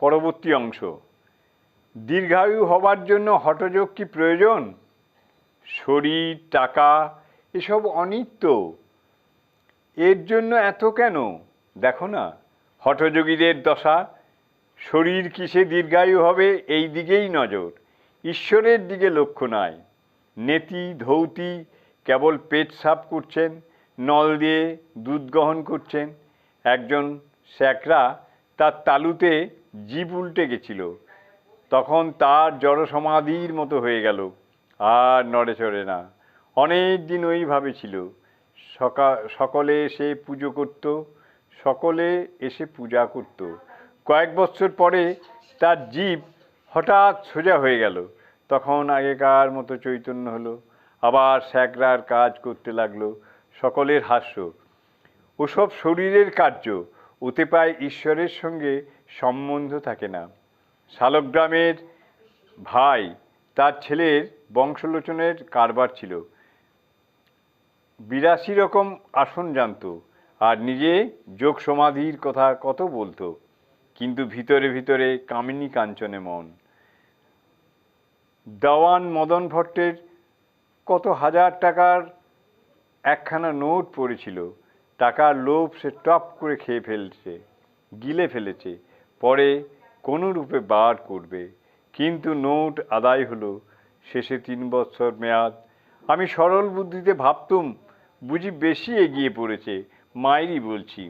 পরবর্তী অংশ। দীর্ঘায়ু হবার জন্য হঠযোগ কি প্রয়োজন? শরীর, টাকা এসব অনিত্য। এর জন্য এত কেন? দেখো না হঠযোগীদের দশা। শরীর কিসে দীর্ঘায়ু হবে এই দিকেই নজর। ঈশ্বরের দিকে লক্ষ্য নাই। নেতি, ধৌতি কেবল পেট সাফ করছেন, নল দিয়ে দুধ গ্রহণ করছেন। একজন স্যাকরা তার তালুতে জিভ উল্টে গেছিল। তখন তার জড়সমাধির মতো হয়ে গেল। আর নড়ে চড়ে না। অনেক দিন ওইভাবে ছিল। সকা, সকলে এসে পুজো করত। সকলে এসে পূজা করত। কয়েক বছর পরে তার জীব হঠাৎ সোজা হয়ে গেল। তখন আগেকার মতো চৈতন্য হলো। আবার স্যাকরার কাজ করতে লাগল। সকলের হাস্য। ওসব শরীরের কার্য। ওতে পায় ঈশ্বরের সঙ্গে সম্বন্ধ থাকে না। শালগ্রামের ভাই তার ছেলের বংশলোচনের কারবার ছিল। বিরাশি রকম আসন জানতো আর নিজে যোগ সমাধির কথা কত বলতো, কিন্তু ভিতরে ভিতরে কামিনী কাঞ্চনে মন। দেওয়ান মদন ভট্টের কত হাজার টাকার একখানা নোট পড়েছিল, টাকার লোভ সে টপ করে খেয়ে ফেলছে, গিলে ফেলেছে। পরে কোনো রূপে বার করবে, কিন্তু নোট আদায় হলো শেষে তিন বছর মেয়াদ। আমি সরল বুদ্ধিতে ভাবতুম, বুঝি বেশি এগিয়ে পড়েছে। মায়েরই বলছি,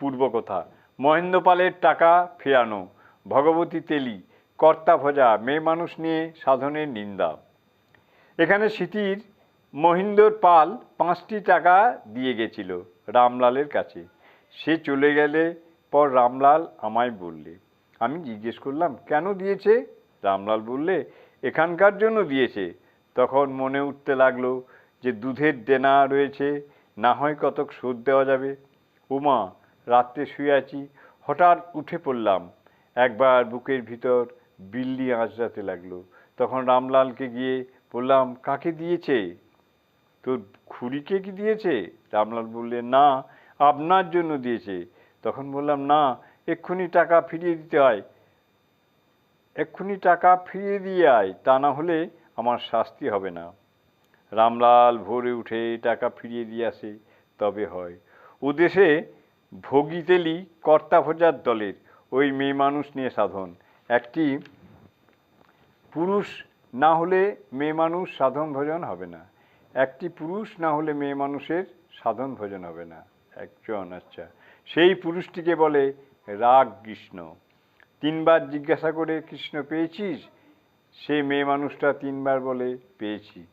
পূর্ব কথা, মহেন্দ্রপালের টাকা ফেরানো, ভগবতী তেলি, কর্তা ভজা, মেয়ে মানুষ নিয়ে সাধনের নিন্দা। এখানে স্মৃতির মহিন্দর পাল পাঁচটি টাকা দিয়ে গেছিল রামলালের কাছে। সে চলে গেলে পর রামলাল আমায় বললে, আমি জিজ্ঞেস করলাম, কেন দিয়েছে? রামলাল বললে, এখানকার জন্য দিয়েছে। তখন মনে উঠতে লাগল যে দুধের দেনা রয়েছে, না হয় কতক শোধ দেওয়া যাবে। উমা, রাত্রে শুয়ে আছি, হঠাৎ উঠে পড়লাম। একবার বুকের ভিতর বিল্লি আঁচড়াতে লাগল। তখন রামলালকে গিয়ে বললাম, কাকে দিয়েছে? তোর খুড়িকে কি দিয়েছে? রামলাল বললে, না, আপনার জন্য দিয়েছে। তখন বললাম, না, এক্ষুনি টাকা ফিরিয়ে দিতে হয়। এক্ষুনি টাকা ফিরিয়ে দিয়ে আয়, তা না হলে আমার শাস্তি হবে না। রামলাল ভোরে উঠে টাকা ফিরিয়ে দিয়ে আসে, তবে হয়। ও দেশে ভোগিতেলি কর্তা ভোজার দলের ওই মেয়ে মানুষ নিয়ে সাধন। একটি পুরুষ না হলে মেয়ে মানুষ সাধন ভোজন হবে না। একটি পুরুষ না হলে মেয়ে মানুষের সাধন ভোজন হবে না। একজন আচ্ছা। সেই পুরুষটিকে বলে রাগ কৃষ্ণ। তিনবার জিজ্ঞাসা করে, কৃষ্ণ, পেয়েছিস? সে মেয়ে মানুষটা তিনবার বলে, পেয়েছি।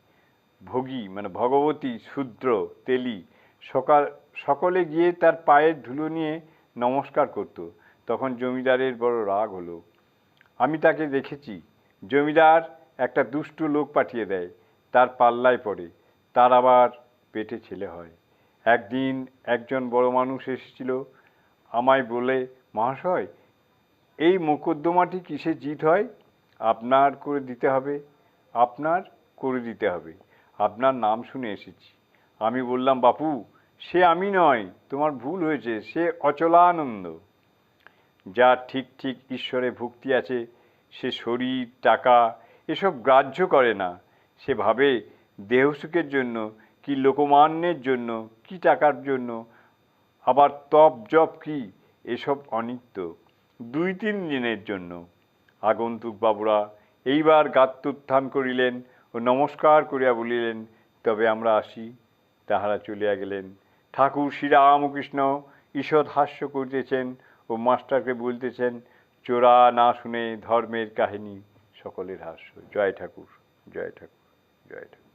ভোগী মানে ভগবতী, শূদ্র, তেলি, সকাল, সকলে গিয়ে তার পায়ের ধুলো নিয়ে নমস্কার করত। তখন জমিদারের বড় রাগ হলো। আমি তাকে দেখেছি। জমিদার একটা দুষ্টু লোক পাঠিয়ে দেয়। তার পাল্লায় পড়ে। তার আবার পেটে ছেলে হয়। একদিন একজন বড় মানুষ এসেছিল আমায় বলে, মহাশয়, এই মোকদ্দমাটি কিসে জিত হয়? আপনার করে দিতে হবে, আপনার করে দিতে হবে। আপনার নাম শুনে এসেছি। আমি বললাম, বাপু, সে আমি নয়, তোমার ভুল হয়েছে, সে অচলানন্দ। যার ঠিক ঠিক ঈশ্বরে ভক্তি আছে, সে শরীর, টাকা, এসব গ্রাহ্য করে না। সে ভাবে দেহসুখের জন্য কি লোকমান্যের জন্য কি টাকার জন্য? আবার তপ, জপ কি? এসব অনিত্য। দুই তিন দিনের জন্য। আগন্তুক বাবুরা, এইবার গাত্রোত্থান করিলেন ও নমস্কার করিয়া বলিলেন, তবে আমরা আসি। তাহারা চলিয়া গেলেন। ঠাকুর শ্রীরামকৃষ্ণ ঈষৎ হাস্য করিতেছেন ও মাস্টারকে বলতেছেন, চোরা না শুনে ধর্মের কাহিনী, সকলের হাস্য। জয় ঠাকুর জয় ঠাকুর জয় ঠাকুর।